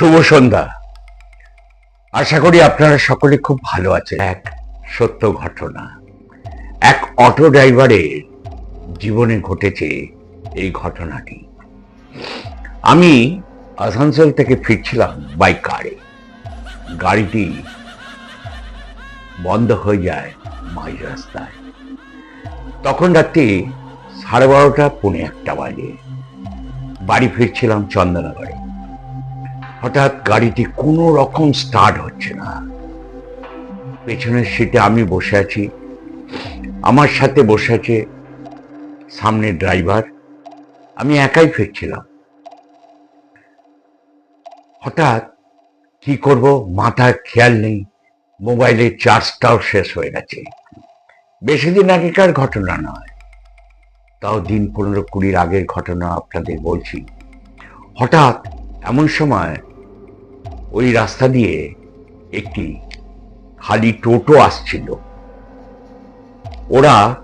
শুভ সন্ধ্যা। আশা করি আপনারা সকলে খুব ভালো আছেন। এক সত্য ঘটনা। এক অটো ড্রাইভারের জীবনে ঘটেছে এই ঘটনাটি। আমি আসানসোল থেকে ফিরছিলাম বাইক কারে গাড়িটি বন্ধ হয়ে যায় মাঝ রাস্তায়। তখন রাত্রি সাড়ে বারোটা, পৌনে একটা বাজে। বাড়ি ফিরছিলাম চন্দননগরে। হঠাৎ গাড়িটি কোনো রকম স্টার্ট হচ্ছে না। পেছনের সিটে আমি বসে আছি। আমার সাথে বসে আছে সামনে ড্রাইভার। আমি একাই ফিরছিলাম। হঠাৎ কি করব মাথায় খেয়াল নেই। মোবাইলের চার্জটাও শেষ হয়ে গেছে। বেশি দিন আগেকার ঘটনা নয়। তাও দিন পনেরো কুড়ির আগের ঘটনা আপনাদের বলছি। হঠাৎ এমন সময় ওই রাস্তা দিয়ে একটি খালি টোটো আসছিল। ওরা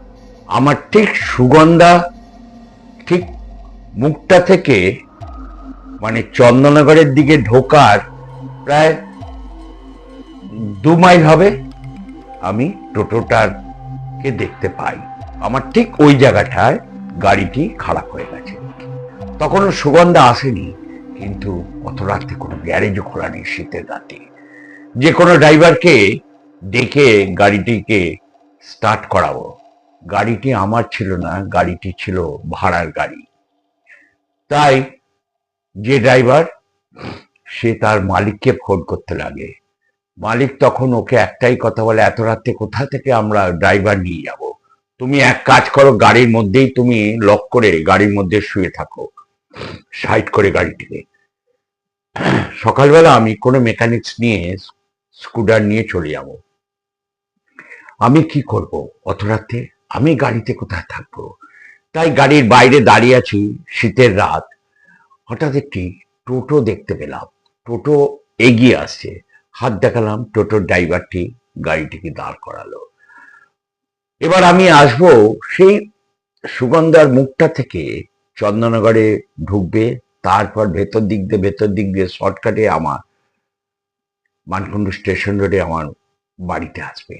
আমার ঠিক সুগন্ধা, ঠিক মুখটা থেকে মানে চন্দননগরের দিকে ঢোকার প্রায় দু মাইল হবে আমি টোটোটার কে দেখতে পাই। আমার ঠিক ওই জায়গাটায় গাড়িটি খারাপ হয়ে গেছে। তখনও সুগন্ধা আসেনি। কিন্তু অত রাত্রে কোনো গ্যারেজও খোলা নেই শীতের রাতে। যে কোনো ড্রাইভারকে ডেকে গাড়িটিকে স্টার্ট করাবো। গাড়িটি আমার ছিল না, গাড়িটি ছিল ভাড়ার গাড়ি। তাই যে ড্রাইভার, সে তার মালিককে ফোন করতে লাগে। মালিক তখন ওকে একটাই কথা বলে, এত রাত্রে কোথা থেকে আমরা ড্রাইভার নিয়ে যাব? তুমি এক কাজ করো, গাড়ির মধ্যেই তুমি লক করে গাড়ির মধ্যে শুয়ে থাকো। সাইড করে গাড়িটিকে সকালবেলা আমি কোনো মেকানিক্স নিয়ে স্কুটার নিয়ে চলে যাব। আমি কি করব? অত রাতে আমি গাড়িতে কোথায় থাকব? তাই গাড়ির বাইরে দাঁড়িয়ে আছি শীতের রাত। হঠাৎ একটি টোটো দেখতে পেলাম। টোটো এগিয়ে আসছে। হাত দেখালাম টোটোর ড্রাইভারটি গাড়িটিকে দাঁড় করালো। এবার আমি আসব সেই সুগন্ধার মুখটা থেকে চন্দননগরে ঢুকবে, তারপর ভেতর দিক দিয়ে, ভেতর দিক দিয়ে শর্টকাটে আমার মানকুণ্ডু স্টেশন রোডে আমার বাড়িতে আসবে।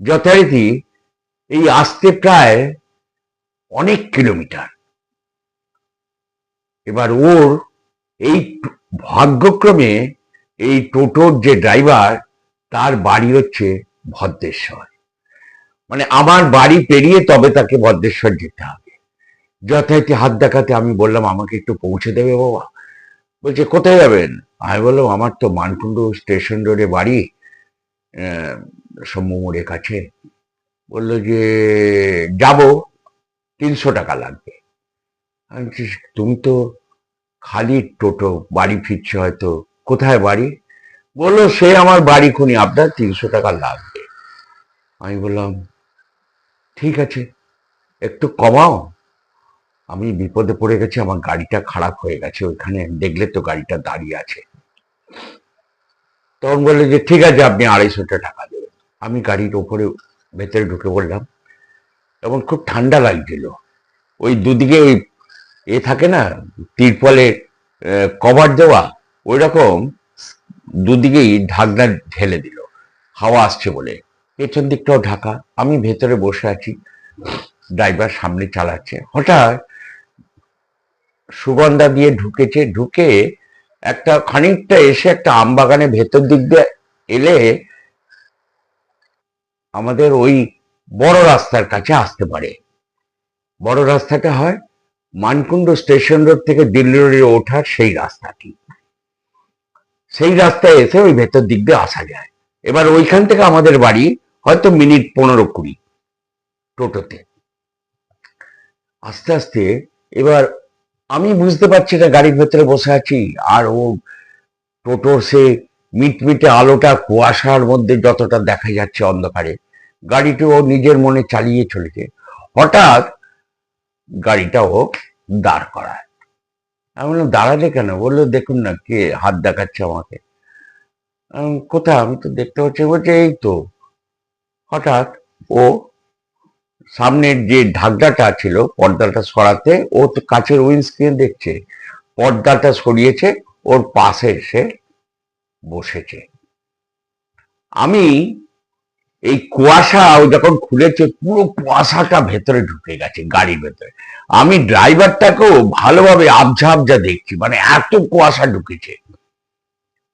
যথারীতি এই আসতে প্রায় অনেক কিলোমিটার। এবার ওর এই ভাগ্যক্রমে এই টোটোর যে ড্রাইভার তার বাড়ি হচ্ছে ভদ্রেশ্বর। মানে আমার বাড়ি পেরিয়ে তবে তাকে ভদ্রেশ্বর যেতে হবে। যথারীতি হাত দেখাতে আমি বললাম, আমাকে একটু পৌঁছে দেবে বাবা? বলছে, কোথায় যাবেন? আমি বললাম, আমার তো মানকুণ্ডু স্টেশন রোডে বাড়ি মোড়ের কাছে। বলল যে, যাব, তিনশো টাকা লাগবে। তুমি তো খালি টোটো, বাড়ি ফিরছে হয়তো, কোথায় বাড়ি? বলল, সে আমার বাড়ি খুনি, আপনার তিনশো টাকা লাগবে। আমি বললাম, ঠিক আছে, একটু কমাও। আমি বিপদে পড়ে গেছি, আমার গাড়িটা খারাপ হয়ে গেছে, ওইখানে দেখলে তো গাড়িটা দাঁড়িয়ে আছে। তখন বললে যে, ঠিক আছে, আপনি আড়াইশোটা টাকা দেবেন। আমি গাড়ির ওপরে, ভেতরে ঢুকে পড়লাম। এবং খুব ঠান্ডা লাগছিল। ওই দুদিকে ওই এ থাকে না, তিরপলে কভার দেওয়া ওই রকম দুদিকেই ঢাকনা ঢেলে দিল। হাওয়া আসছে বলে। পেছন দিকটাও ঢাকা। আমি ভেতরে বসে আছি। ড্রাইভার সামনে চালাচ্ছে। হঠাৎ সুগন্ধা দিয়ে ঢুকেছে, ঢুকে একটা খানিকটা এসে একটা আম বাগানের ভেতর দিক দিয়ে এলে আমাদের ওই বড় রাস্তার কাছে আসতে পারে। বড় রাস্তাটা হয় মানকুণ্ড স্টেশন রোড থেকে দিল্লি রোডে ওঠার সেই রাস্তাটি। সেই রাস্তায় এসে ওই ভেতর দিক দিয়ে আসা যায়। এবার ওইখান থেকে আমাদের বাড়ি হয়তো মিনিট পনেরো কুড়ি টোটোতে। আস্তে আস্তে এবার আমি বুঝতে পারছি না গাড়ির ভেতরে বসে আছি, আর ও টোটোর সে মিটমিটে আলোটা কুয়াশার মধ্যে যতটা দেখা যাচ্ছে অন্ধকারে, গাড়িটি ও নিজের মনে চালিয়ে চলেছে। হঠাৎ গাড়িটা ও দাঁড় করায়। আমি বললাম, দাঁড়ালে কেন? বলল, দেখুন না, কে হাত দেখাচ্ছে আমাকে। কোথায়? আমি তো দেখতে পাচ্ছি বলছে, এই তো। হঠাৎ ও সামনের যে ঢাকনাটা ছিল পর্দাটা সরাতে, ও তো কাচের উইন্ডস্ক্রিন দেখছে। পর্দাটা সরিয়েছে, ওর পাশে এসে বসেছে। আমি এই কুয়াশা, ও যখন খুলেছে, পুরো কুয়াশাটা ভেতরে ঢুকে গেছে, গাড়ির ভেতরে। আমি ড্রাইভারটাকেও ভালোভাবে আবঝা আবঝা দেখছি মানে এত কুয়াশা ঢুকেছে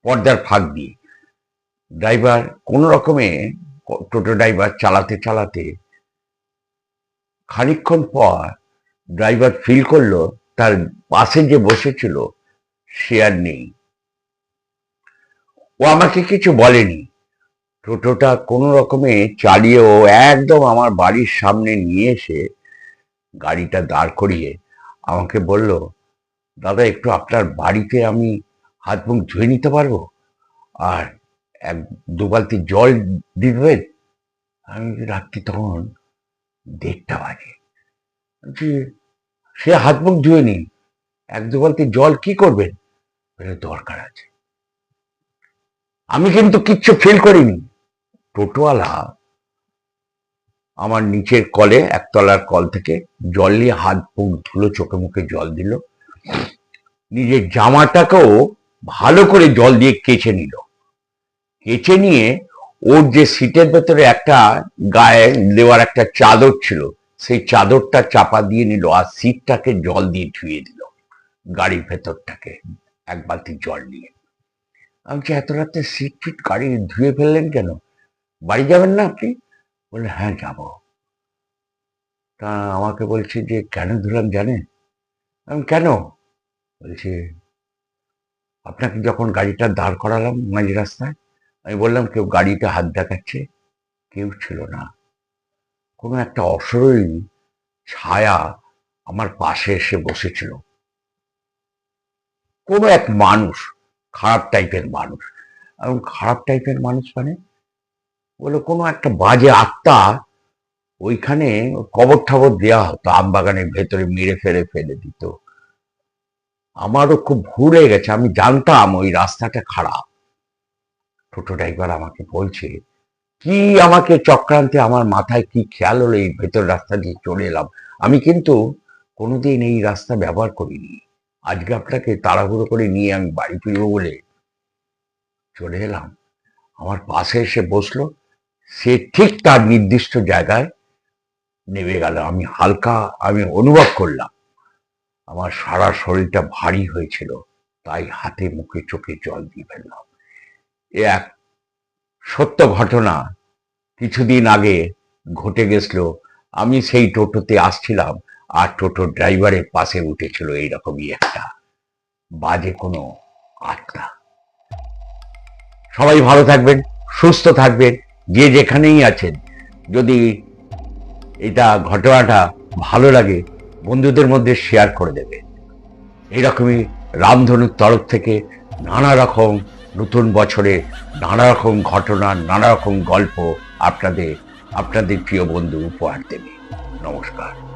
পর্দার ফাঁক দিয়ে। ড্রাইভার কোন রকমে টোটো ড্রাইভার চালাতে চালাতে খানিকক্ষণ পর ড্রাইভার ফিল করল, তার পাশে যে বসেছিল, সে আর নেই। ও আমাকে কিছু বলেনি। টোটোটা কোনো রকমে চালিয়ে ও একদম আমার বাড়ির সামনে নিয়ে এসে গাড়িটা দাঁড় করিয়ে আমাকে বলল, দাদা, একটু আপনার বাড়িতে আমি হাত মুখ ধুয়ে নিতে পারব? আর এক দু বালতি জল দিবেন? আমি রাত্রি তখন দেড়টা বাজে। সে হাত মুখ ধুয়ে নিন। এক দু বালতি জল কি করবেন? দরকার আছে। আমি কিন্তু কিচ্ছু ফিল করিনি। টোটোওয়ালা আমার নিচের কলে, একতলার কল থেকে জল নিয়ে হাত মুখ ধুলো, চোখে মুখে জল দিল। নিজের জামাটাকেও ভালো করে জল দিয়ে কেচে নিল। কেচে নিয়ে ওর যে সিটের ভেতরে একটা গায়ে দেওয়ার একটা চাদর ছিল, সেই চাদরটা চাপা দিয়ে নিল আর সিটটাকে জল দিয়ে ধুয়ে দিল, গাড়ির ভেতরটাকে, এক বালতি জল নিয়ে। আমি এত রাতে সিট ফিট গাড়ি ধুয়ে ফেললেন কেন? বাড়ি যাবেন না আপনি? বললেন হ্যাঁ যাব। তা আমাকে বলছে যে, কেন ধুলাম জানেন? আমি কেন? বলছে, আপনাকে যখন গাড়িটা দাঁড় করালাম মাঝ রাস্তায় আমি বললাম, কেউ গাড়িতে হাত দেখাচ্ছে? কেউ ছিল না। কোনো একটা অসরই ছায়া আমার পাশে এসে বসেছিল। কোনো এক মানুষ, খারাপ টাইপের মানুষ। এবং খারাপ টাইপের মানুষ মানে? বলে, কোনো একটা বাজে আত্মা ওইখানে কবর ঠবর দেওয়া হতো, আম বাগানের ভেতরে মেরে ফেলে ফেলে দিত। আমারও খুব ভুল গেছে, আমি জানতাম ওই রাস্তাটা খারাপ। টোটো ড্রাইভার আমাকে বলছে, কি আমাকে চক্রান্তে আমার মাথায় কি খেয়াল হলো? এই ভেতর রাস্তা দিয়ে চলে এলাম। আমি কিন্তু কোনোদিন এই রাস্তা ব্যবহার করিনি। আজকে আপনাকে তাড়াহুড়ো করে নিয়ে আমি বাড়ি ফিরবো বলে চলে এলাম। আমার পাশে এসে বসল, সে ঠিক তার নির্দিষ্ট জায়গায় নেমে গেল। আমি হালকা আমি অনুভব করলাম, আমার সারা শরীরটা ভারী হয়েছিল, তাই হাতে মুখে চোখে জল দিয়ে ফেললাম। এক সত্য ঘটনা কিছুদিন আগে ঘটে গেছিল। আমি সেই টোটোতে আসছিলাম আর টোটো ড্রাইভারের পাশে উঠেছিল এইরকমই একটা বাজে কোনো আত্মা। সবাই ভালো থাকবেন, সুস্থ থাকবেন, যে যেখানেই আছেন। যদি এটা ঘটনাটা ভালো লাগে, বন্ধুদের মধ্যে শেয়ার করে দেবে এইরকমই রামধনুর তরফ থেকে নানা রকম নতুন বছরে নানা রকম ঘটনা নানা রকম গল্প আপনাদের আপনাদের প্রিয় বন্ধু উপহার দেবে। নমস্কার।